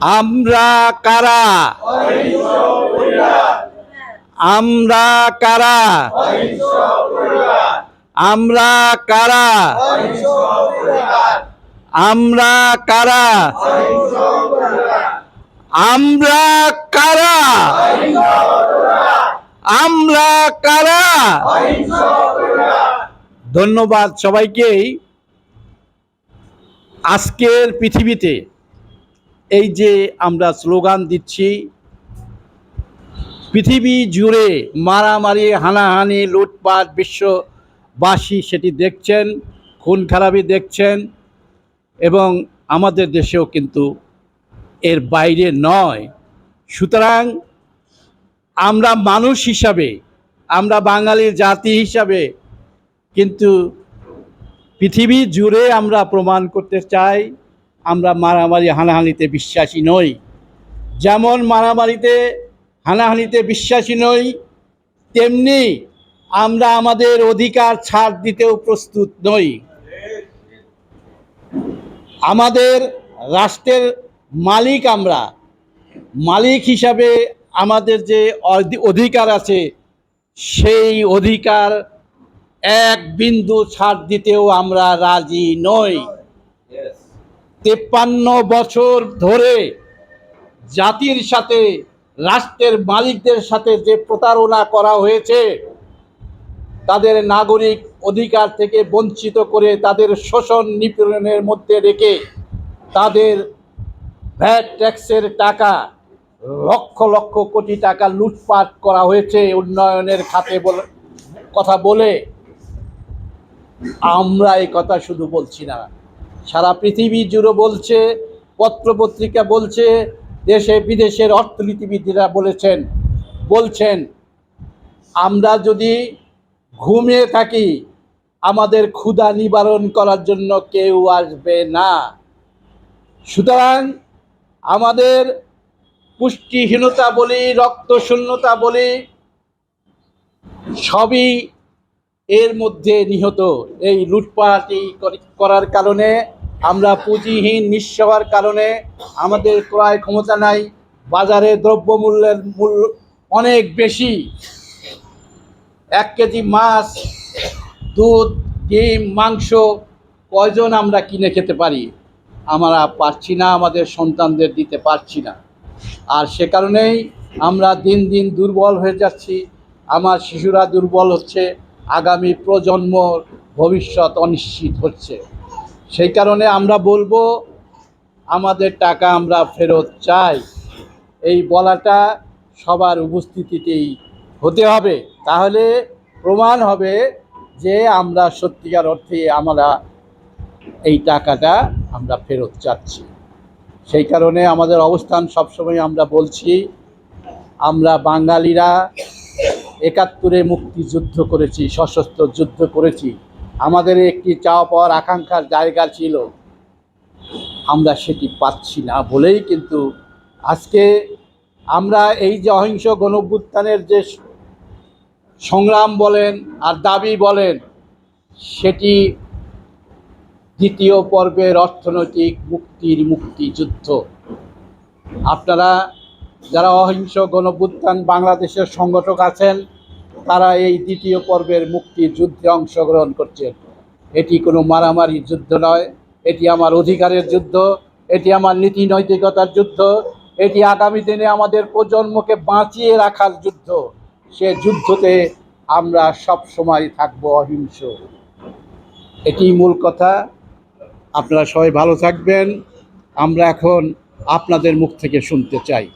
আমরা কারা? আমরা কারা? আমরা কারা? আমরা কারা? আমরা কারা? আমরা কারা? ধন্যবাদ সবাইকেই। আজকের পৃথিবীতে এই যে আমরা স্লোগান দিচ্ছি, পৃথিবী জুড়ে মারামারি, হানাহানি, লুটপাট, বিশ্ববাসী সেটি দেখছেন, খুন খারাপি দেখছেন এবং আমাদের দেশেও কিন্তু এর বাইরে নয়। সুতরাং আমরা মানুষ হিসাবে, আমরা বাঙালির জাতি হিসাবে কিন্তু পৃথিবী জুড়ে আমরা প্রমাণ করতে চাই আমরা মারামারি হানাহানিতে বিশ্বাসী নই। যেমন মারামারিতে হানাহানিতে বিশ্বাসী নই, তেমনি আমরা আমাদের অধিকার ছাড় দিতেও প্রস্তুত নই। আমাদের রাষ্ট্রের মালিক আমরা। মালিক হিসাবে আমাদের যে অধি- অধিকার আছে, সেই অধিকার এক বিন্দু ছাড় দিতেও আমরা রাজি নই। তেপ্পান্ন বছর ধরে জাতির সাথে, রাষ্ট্রের মালিকদের সাথে যে প্রতারণা করা হয়েছে, তাদের নাগরিক অধিকার থেকে বঞ্চিত করে তাদের শোষণ নিপীড়নের মধ্যে রেখে তাদের ভ্যাট ট্যাক্সের টাকা, লক্ষ লক্ষ কোটি টাকা লুটপাট করা হয়েছে উন্নয়নের খাতে বলে, কথা বলে। আমরা এই কথা শুধু বলছি না। সারা পৃথিবী জুড়ে বলছে, পত্রপত্রিকা বলছে, দেশে বিদেশের অর্থনীতিবিদরা বলেছেন, বলছেন, আমরা যদি ঘুমিয়ে থাকি, আমাদের ক্ষুধা নিবারণ করার জন্য কেউ আসবে না। সুতরাং আমাদের পুষ্টিহীনতা বলি, রক্তশূন্যতা বলি, সবই এর মধ্যে নিহত। এই লুটপাটি করি- করার কারণে আমরা পুঁজিহীন নিঃস্ব হওয়ার কারণে আমাদের ক্রয় ক্ষমতা নাই, বাজারে দ্রব্যমূল্যের মূল্য অনেক বেশি। এক কেজি মাছ, দুধ, ডিম, মাংস, কয়জন আমরা কিনে খেতে পারি? আমরা পারছি না, আমাদের সন্তানদের দিতে পারছি না। আর সে কারণেই আমরা দিন দিন দুর্বল হয়ে যাচ্ছি। আমার শিশুরা দুর্বল হচ্ছে, আগামী প্রজন্মর ভবিষ্যৎ অনিশ্চিত হচ্ছে। সেই কারণে আমরা বলব, আমাদের টাকা আমরা ফেরত চাই। এই বলাটা সবার উপস্থিতিতেই হতে হবে। তাহলে প্রমাণ হবে যে আমরা সত্যিকার অর্থে আমরা এই টাকাটা আমরা ফেরত চাচ্ছি। সেই কারণে আমাদের অবস্থান সবসময় আমরা বলছি, আমরা বাঙালিরা একাত্তরে মুক্তিযুদ্ধ করেছি, সশস্ত্র যুদ্ধ করেছি। আমাদের একটি চাওয়া পাওয়ার আকাঙ্ক্ষার জায়গা ছিল। আমরা সেটি পাচ্ছি না বলেই কিন্তু আজকে আমরা এই যে অহিংস গণভ্যুত্থানের যে সংগ্রাম বলেন আর দাবি বলেন, সেটি দ্বিতীয় পর্বের অর্থনৈতিক মুক্তির মুক্তিযুদ্ধ। আপনারা যারা অহিংস গণভ্যুত্থান বাংলাদেশের সংগঠক আছেন তারা এই দ্বিতীয় পর্বের মুক্তিযুদ্ধে অংশগ্রহণ করছেন এটি কোনো মারামারি যুদ্ধ নয়। এটি আমার অধিকারের যুদ্ধ। এটি আমার নীতি নৈতিকতার যুদ্ধ। এটি আগামী দিনে আমাদের প্রজন্মকে বাঁচিয়ে রাখার যুদ্ধ। সে যুদ্ধতে আমরা সব সময় থাকব অহিংস। এটি মূল কথা। আপনারা সবাই ভালো থাকবেন। আমরা এখন আপনাদের মুখ থেকে শুনতে চাই।